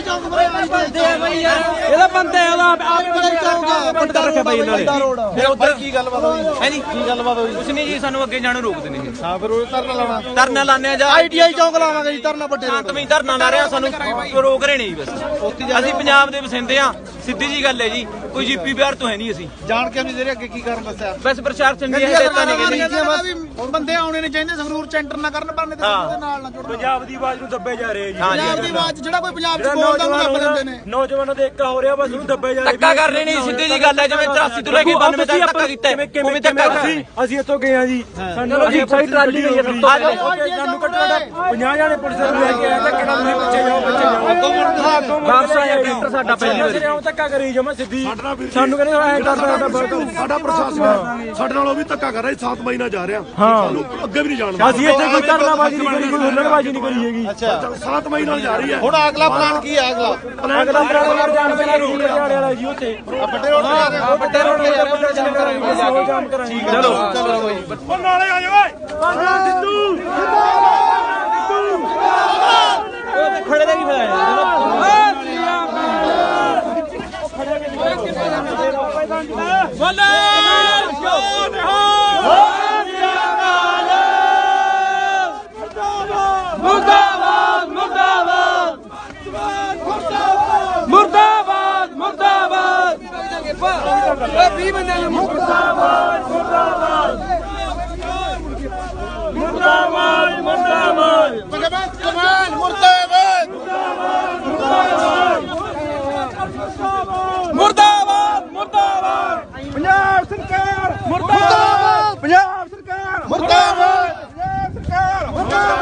ਚੌਂਕ ਪਰ ਬੰਦੇ ਆ ਬਈ ਯਾਰ। ਇਹਦਾ ਬੰਦੇ ਆ ਉਹਦਾ ਆਪ ਆਈਟੀਆਈ ਚੌਂਕ ਆ। ਬੰਦਾ ਰੱਖਿਆ ਬਈ ਇਹਨਾਂ ਨੇ। ਫਿਰ ਉੱਧਰ ਕੀ ਗੱਲਬਾਤ ਹੋਈ? ਹੈ ਨਹੀਂ? ਕੀ ਗੱਲਬਾਤ ਹੋਈ? ਕੁਛ ਨਹੀਂ ਜੀ ਸਾਨੂੰ ਅੱਗੇ ਜਾਣੋਂ ਰੋਕਦੇ ਨੇ। ਇਹ ਹਾਂ ਫਿਰ ਉਹ ਧਰਨਾ ਲਾਉਣਾ। ਧਰਨਾ ਲਾਣੇ ਆ ਜਾਂ ਆਈਟੀਆਈ ਚੌਂਕ ਲਾਵਾਂਗੇ ਜੀ ਧਰਨਾ ਵੱਡੇ ਰੋਡ ਸ਼ਾਂਤਮਈ ਧਰਨਾ ਲਾ ਰਿਹਾ ਸਾਨੂੰ। ਰੋਕ ਰਹੇ ਨੇ ਜੀ ਬਸ। ਅਸੀਂ ਪੰਜਾਬ ਦੇ ਵਸਿੰਦੇ ਆ ਸਿੱਧੀ ਜੀ ਗੱਲ ਹੈ ਜੀ ਕੋਈ ਜੀਪੀ ਬਿਹਾਰ ਤੋਂ ਹੈ ਨਹੀਂ ਅਸੀਂ। ਜਾਣ ਕੇ ਨਹੀਂ ਦੇ ਰਹੇ ਅੱਗੇ ਕੀ ਕਾਰਨ ਦੱਸਿਆ? ਬਸ ਪ੍ਰਸ਼ਾਸਨ ਦੀ ਹਦਾਇਤਾਂ ਨੇ ਕਿ ਜੀ ਬੰਦੇ ਆਉਣੇ ਨੇ ਚਾਹੀਦੇ ਸੰਗਰੂਰ ਚ ਐਂਟਰ ਨਾ ਕਰਨ ਬੰਨੇ ਤੇ ਹਾਂ। ਦੇ ਨਾਲ ਨਾ ਜੁੜਨ। ਪੰਜਾਬ ਦੀ ਆਵਾਜ਼ ਨੂੰ ਦੱਬੇ ਜਾ ਰਹੇ ਜੀ। ਹਾਂ ਪੰਜਾਬ ਦੀ ਆਵਾਜ਼ ਜਿਹੜਾ ਕੋਈ ਪੰਜਾਬ ਚ ਬੋਲਦਾ ਉਹਨੂੰ ਦੱਬ ਲੈਂਦੇ ਨੇ। ਨੌਜਵਾਨਾਂ ਦੇ ਇੱਕ ਹੋ ਰਿਹਾ ਬਸ ਉਹਨੂੰ ਦੱਬੇ ਜਾ ਰਹੇ ਧੱਕਾ ਕਰ ਰਹੇ ਨੇ ਸਿੱਧੀ ਜੀ ਗੱਲ ਹੈ ਜਿਵੇਂ 83 ਤੋਂ ਲੈ ਕੇ 92 ਤੱਕ ਧੱਕਾ ਕੀਤਾ ਹੈ ਉਵੇਂ ਧੱਕਾ ਨੇ। ਅਸੀਂ ਇੱਥੋਂ ਗਏ ਆ ਜੀ। ਸਾਨੂੰ ਜੀ, ਸਹੀ ਟਰਾਲੀ ਗਈ ਹੈ ਸਭ ਤੋਂ ਪਹਿਲੇ। ਸਾਨੂੰ ਘੱਟੋ ਘੱਟ 50 ਜਾਣੇ ਪੁਲਿਸ ਨੂੰ ਲੈ ਕੇ ਆਇਆ ਤਾਂ ਕਿਹੜਾ ਤੁਸੀਂ ਪਿੱਛੇ ਜਾਓ ਪਿੱਛੇ ਜਾਓ। ਵਾਪਸ ਆਇਆ ਟਰੈਕਟਰ ਸਾਡਾ ਪਹਿਲੀ ਵਾਰੀ। ਸਿਰੇ ਧੱਕਾ ਕਰੀ ਜਮਾ ਸਿੱਧੀ। ਸਾਨੂੰ ਕਹਿੰਦੇ ਐ ਕਰਦਾ ਸਾਡਾ ਬਹੁਤ ਸਾਡਾ ਪ੍ਰਸ਼ਾਸਨ ਸਾਡੇ ਨਾਲ ਉਹ ਵੀ ਧੱਕਾ ਕਰ ਰਿਹਾ ਸੀ 7 ਮਈ ਨਾਲ ਜਾ ਰਿਹਾ। ਸਾਨੂੰ ਅੱਗੇ ਵੀ ਨਹੀਂ ਜਾਣ ਦਿੰਦਾ। ਅਸੀਂ ਇੱਥੇ ਕੋਈ ਧਰਨਾਬਾਜ਼ੀ ਨਹੀਂ ਕਰੀ ਕੋਈ ਹੁੱਲੜਬਾਜ਼ੀ ਨਹੀਂ ਕਰੀ ਹੈਗੀ। ਅੱਛਾ। 7 ਮਈ ਨਾਲ ਜਾ ਰਹੀ ਹੈ। ਹੁਣ ਅਗਲਾ ਪਲਾਨ ਕੀ ਹੈ ਅਗਲਾ? ਅਗਲਾ ਬਰਾਬਰ ਯਾਰ ਜਾਣ ਵਾਲਾ ਜੀ ਉੱਥੇ। ਵੱਡੇ ਰੋਡ ਤੇ? ਵੱਡੇ ਰੋਡ ਤੇ ਜਾਮ ਕਰਾਂਗੇ। ਜਾਮ ਕਰਾਂਗੇ ਚਲੋ ਉਹ ਨਾਲੇ ਆ ਜਾ ਓਏ ਬਾਬਾ ਸਿੱਧੂ ਖੜੇ ਦਾ ਕੀ ਮੁਰਦਾਬਾਦ ਮੁਰਦਾਬਾਦ ਮੁਰਦਾਬਾਦ ਮੁਰਦਾਬਾਦ ਇਹ 20 ਬੰਦੇ ਨੇ ਮੁਰਦਾਬਾਦ ਭਗਵੰਤ ਕਮਾਲ ਮੁਰਤੇ Bravo!